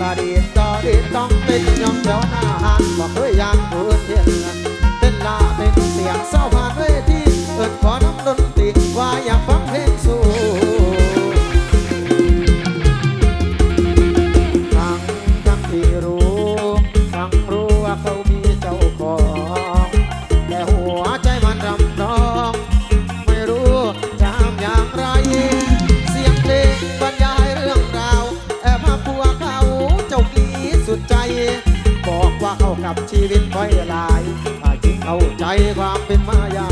ละดีต่อดีต้องเป็นยองเดียวหน้าหันบอกเคยยังผู้ ลายถ้าจึงเข้าใจความเป็นมายา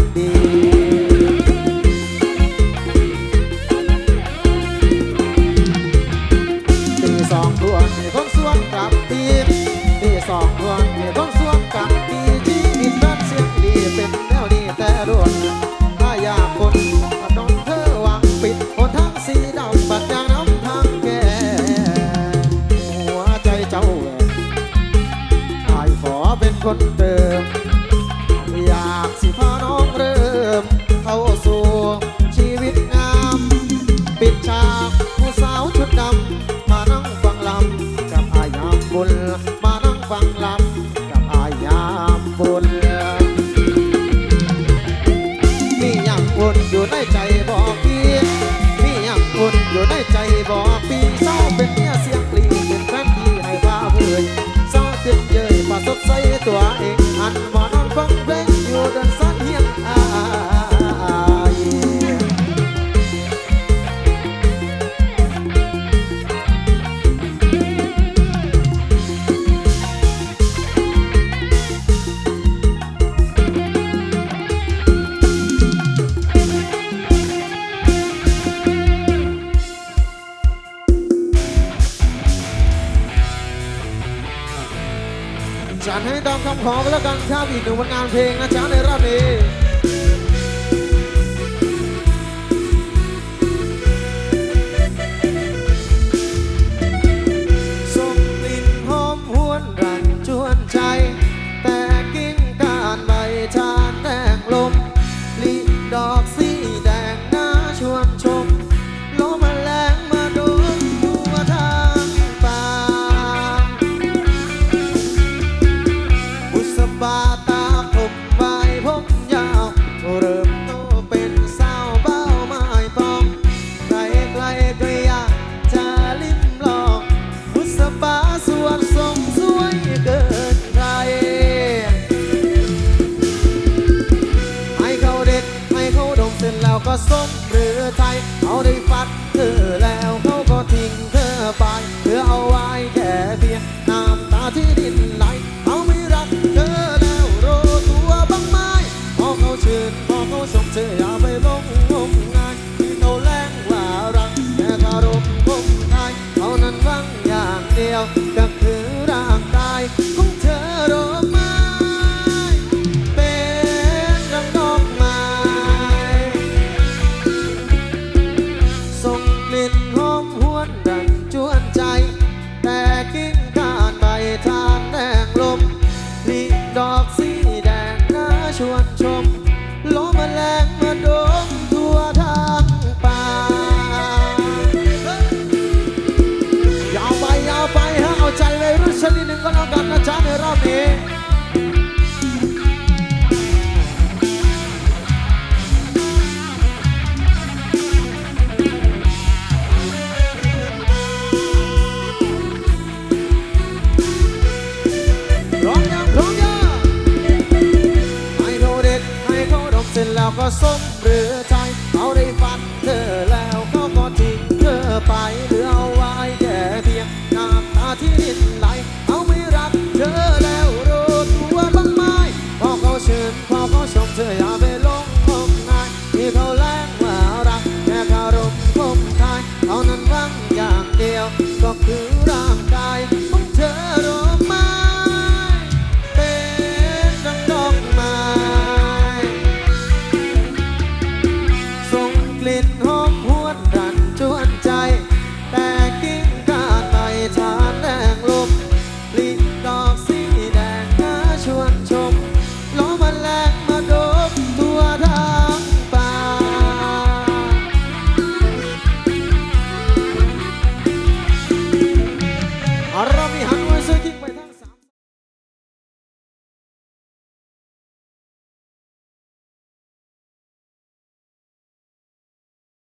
in life.